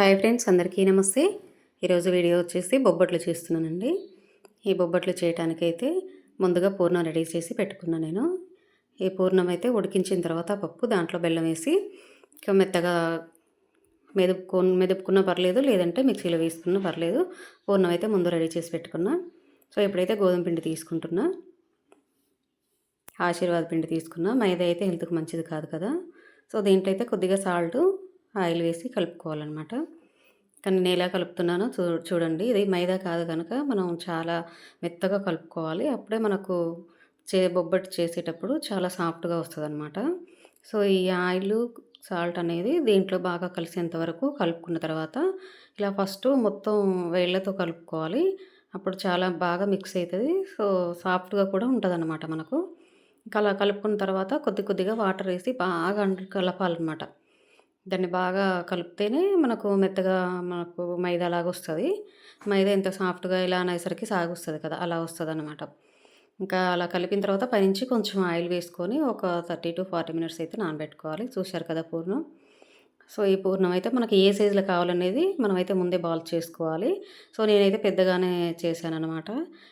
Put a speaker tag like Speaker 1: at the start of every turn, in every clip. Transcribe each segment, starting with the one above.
Speaker 1: Hi friends అందరికీ నమస్తే. ఈరోజు వీడియో వచ్చేసి బొబ్బట్లు చేస్తున్నానండి. ఈ బొబ్బట్లు చేయడానికైతే ముందుగా పూర్ణం రెడీ చేసి పెట్టుకున్నాను నేను. ఈ పూర్ణం అయితే ఉడికించిన తర్వాత పప్పు దాంట్లో బెల్లం వేసి మెత్తగా మెదుపుకో మెదుపుకున్నా పర్లేదు లేదంటే మిక్సీలో వేసుకున్నా పర్లేదు పూర్ణం అయితే ముందు రెడీ చేసి పెట్టుకున్నా. సో ఇప్పుడైతే గోధుమ పిండి తీసుకుంటున్నా. ఆశీర్వాద పిండి తీసుకున్నా. మైదా అయితే హెల్త్కి మంచిది కాదు కదా. సో దీంట్లో అయితే కొద్దిగా సాల్ట్ ఆయిల్ వేసి కలుపుకోవాలన్నమాట. కానీ నేను ఎలా కలుపుతున్నానో చూ చూడండి. ఇది మైదా కాదు కనుక మనం చాలా మెత్తగా కలుపుకోవాలి. అప్పుడే మనకు చే బొబ్బట్టు చేసేటప్పుడు చాలా సాఫ్ట్గా వస్తుంది అనమాట సో ఈ ఆయిల్ సాల్ట్ అనేది దీంట్లో బాగా కలిసేంత వరకు కలుపుకున్న తర్వాత ఇలా ఫస్ట్ మొత్తం వేళ్ళతో కలుపుకోవాలి. అప్పుడు చాలా బాగా మిక్స్ అవుతుంది సో సాఫ్ట్గా కూడా ఉంటుంది అనమాట మనకు. ఇంకా అలా కలుపుకున్న తర్వాత కొద్ది కొద్దిగా వాటర్ వేసి బాగా కలపాలన్నమాట. దాన్ని బాగా కలిపితేనే మనకు మెత్తగా మనకు మైదా లాగా వస్తుంది. మైదా ఎంత సాఫ్ట్గా ఇలా అనేసరికి సాగుస్తుంది కదా అలా వస్తుంది అనమాట ఇంకా అలా కలిపిన తర్వాత పైనుంచి కొంచెం ఆయిల్ వేసుకొని ఒక థర్టీ టు ఫార్టీ మినిట్స్ అయితే నానబెట్టుకోవాలి. చూశారు కదా పూర్ణం? సో ఈ పూర్ణం అయితే మనకి ఏ సైజులో కావాలనేది మనమైతే ముందే బాల్ చేసుకోవాలి. సో నేనైతే పెద్దగానే చేశాను అనమాట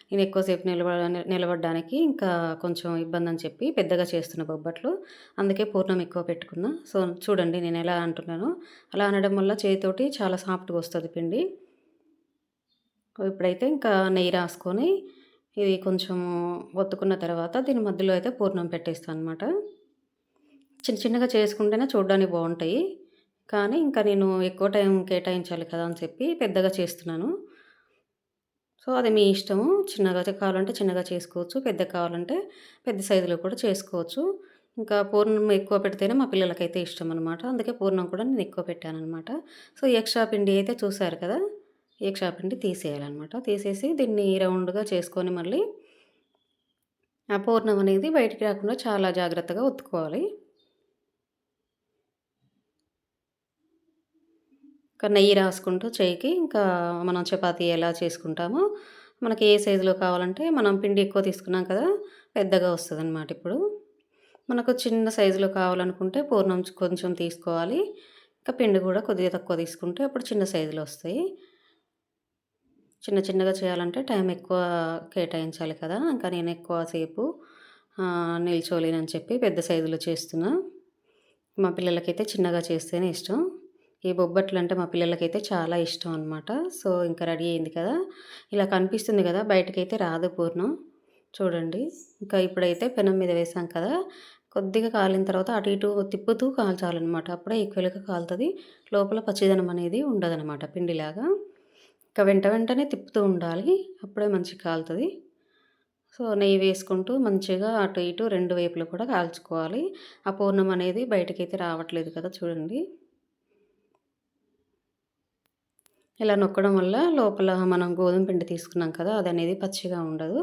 Speaker 1: నేను ఎక్కువసేపు నిలబడ నిలబడడానికి ఇంకా కొంచెం ఇబ్బంది అని చెప్పి పెద్దగా చేస్తున్న బొబ్బట్లు. అందుకే పూర్ణం ఎక్కువ పెట్టుకున్నా. సో చూడండి నేను ఎలా అంటున్నాను. అలా అనడం వల్ల చేతితోటి చాలా సాఫ్ట్గా వస్తుంది పిండి. ఇప్పుడైతే ఇంకా నెయ్యి రాసుకొని ఇది కొంచెం ఒత్తుకున్న తర్వాత దీని మధ్యలో అయితే పూర్ణం పెట్టేస్తాను అనమాట చిన్న చిన్నగా చేసుకుంటేనే చూడడానికి బాగుంటాయి. కానీ ఇంకా నేను ఎక్కువ టైం కేటాయించాలి కదా అని చెప్పి పెద్దగా చేస్తున్నాను. సో అది మీ ఇష్టము. చిన్నగా కావాలంటే చిన్నగా చేసుకోవచ్చు. పెద్ద కావాలంటే పెద్ద సైజులో కూడా చేసుకోవచ్చు. ఇంకా పూర్ణం ఎక్కువ పెడితేనే మా పిల్లలకైతే ఇష్టం అనమాట అందుకే పూర్ణం కూడా నేను ఎక్కువ పెట్టాను అనమాట సో ఎక్స్ట్రా పిండి అయితే చూసారు కదా? ఎక్స్ట్రా పిండి తీసేయాలన్నమాట. తీసేసి దీన్ని రౌండ్గా చేసుకొని మళ్ళీ ఆ పూర్ణం అనేది బయటికి రాకుండా చాలా జాగ్రత్తగా ఒత్తుకోవాలి. ఇంకా నెయ్యి రాసుకుంటూ చేయికి ఇంకా మనం చపాతీ ఎలా చేసుకుంటామో మనకి ఏ సైజులో కావాలంటే మనం పిండి ఎక్కువ తీసుకున్నాం కదా పెద్దగా వస్తుంది అనమాట ఇప్పుడు. మనకు చిన్న సైజులో కావాలనుకుంటే పూర్ణం కొంచెం తీసుకోవాలి. ఇంకా పిండి కూడా కొద్దిగా తక్కువ తీసుకుంటే అప్పుడు చిన్న సైజులో వస్తాయి. చిన్న చిన్నగా చేయాలంటే టైం ఎక్కువ కేటాయించాలి కదా ఇంకా నేను ఎక్కువసేపు నిల్చోలేనని చెప్పి పెద్ద సైజులో చేస్తున్నా. మా పిల్లలకైతే చిన్నగా చేస్తేనే ఇష్టం. ఈ బొబ్బట్లు అంటే మా పిల్లలకైతే చాలా ఇష్టం అనమాట సో ఇంకా రెడీ అయింది కదా. ఇలా కనిపిస్తుంది కదా బయటకైతే రాదు పూర్ణం. చూడండి. ఇంకా ఇప్పుడైతే పెనం మీద వేసాం కదా. కొద్దిగా కాలిన తర్వాత అటు ఇటు తిప్పుతూ కాల్చాలన్నమాట. అప్పుడే ఈక్వల్గా కాలుతుంది. లోపల పచ్చిదనం అనేది ఉండదనమాట పిండిలాగా. ఇంకా వెంట వెంటనే తిప్పుతూ ఉండాలి. అప్పుడే మంచిగా కాలుతుంది. సో నెయ్యి వేసుకుంటూ మంచిగా అటు ఇటు రెండు వైపులు కూడా కాల్చుకోవాలి. ఆ పూర్ణం అనేది బయటకైతే రావట్లేదు కదా చూడండి. ఇలా నొక్కడం వల్ల లోపల మనం గోధుమ పిండి తీసుకున్నాం కదా అది అనేది పచ్చిగా ఉండదు.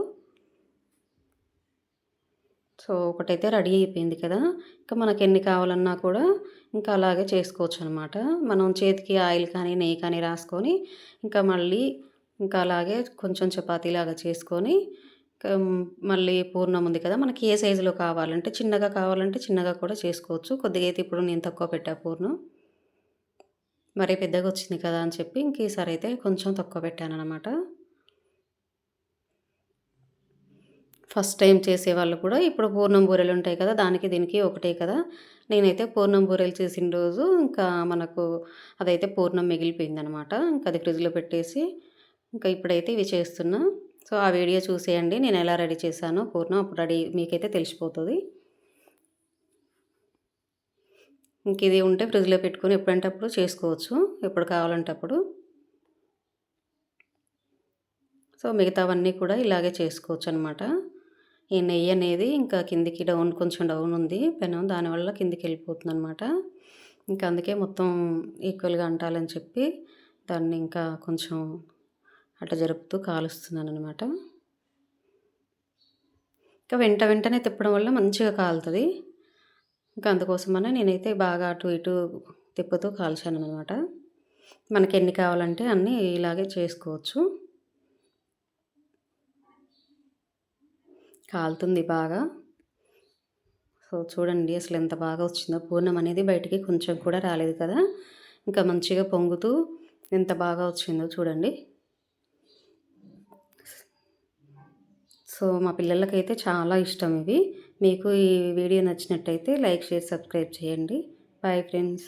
Speaker 1: సో ఒకటైతే రెడీ అయిపోయింది కదా. ఇంకా మనకి ఎన్ని కావాలన్నా కూడా ఇంకా అలాగే చేసుకోవచ్చు అనమాట మనం చేతికి ఆయిల్ కానీ నెయ్యి కానీ రాసుకొని ఇంకా మళ్ళీ ఇంకా అలాగే కొంచెం చపాతీలాగా చేసుకొని మళ్ళీ పూర్ణం ఉంది కదా మనకి ఏ సైజులో కావాలంటే చిన్నగా కావాలంటే చిన్నగా కూడా చేసుకోవచ్చు. కొద్దిగా అయితే ఇప్పుడు నేను తక్కువ పెట్టా పూర్ణం. మరీ పెద్దగా వచ్చింది కదా అని చెప్పి ఇంక ఈసారి అయితే కొంచెం తక్కువ పెట్టాను అనమాట ఫస్ట్ టైం చేసే వాళ్ళు కూడా ఇప్పుడు పూర్ణం బూరెలు ఉంటాయి కదా దానికి దీనికి ఒకటే కదా. నేనైతే పూర్ణం బూరెలు చేసిన రోజు ఇంకా మనకు అదైతే పూర్ణం మిగిలిపోయింది అనమాట ఇంకా అది ఫ్రిడ్జ్లో పెట్టేసి ఇంకా ఇప్పుడైతే ఇవి చేస్తున్నా. సో ఆ వీడియో చూసేయండి. నేను ఎలా రెడీ చేశానో పూర్ణం అప్పుడు రెడీ మీకైతే తెలిసిపోతుంది. ఇంక ఇది ఉంటే ఫ్రిడ్జ్లో పెట్టుకొని ఎప్పుడంటే అప్పుడు చేసుకోవచ్చు. ఎప్పుడు కావాలంటే అప్పుడు సో మిగతావన్నీ కూడా ఇలాగే చేసుకోవచ్చు అనమాట ఈ నెయ్యి అనేది ఇంకా కిందికి డౌన్ కొంచెం డౌన్ ఉంది. పెనం దానివల్ల కిందికి వెళ్ళిపోతుంది అనమాట ఇంకా అందుకే మొత్తం ఈక్వల్గా అంటాలని చెప్పి దాన్ని ఇంకా కొంచెం అట్లా జరుపుతూ కాలుస్తున్నాను అనమాట ఇంకా వెంట వెంటనే తిప్పడం వల్ల మంచిగా కాలుతుంది. ఇంకా అందుకోసమనే నేనైతే బాగా అటు ఇటు తిప్పుతూ కాల్చాను అనమాట మనకి ఎన్ని కావాలంటే అన్నీ ఇలాగే చేసుకోవచ్చు. కాలుతుంది బాగా. సో చూడండి అసలు ఎంత బాగా వచ్చిందో. పూర్ణం అనేది బయటికి కొంచెం కూడా రాలేదు కదా. ఇంకా మంచిగా పొంగుతూ ఎంత బాగా వచ్చిందో చూడండి. సో మా పిల్లలకైతే చాలా ఇష్టం ఇవి. మీకు ఈ వీడియో నచ్చినట్టయితే లైక్ షేర్ సబ్స్క్రైబ్ చేయండి. Bye friends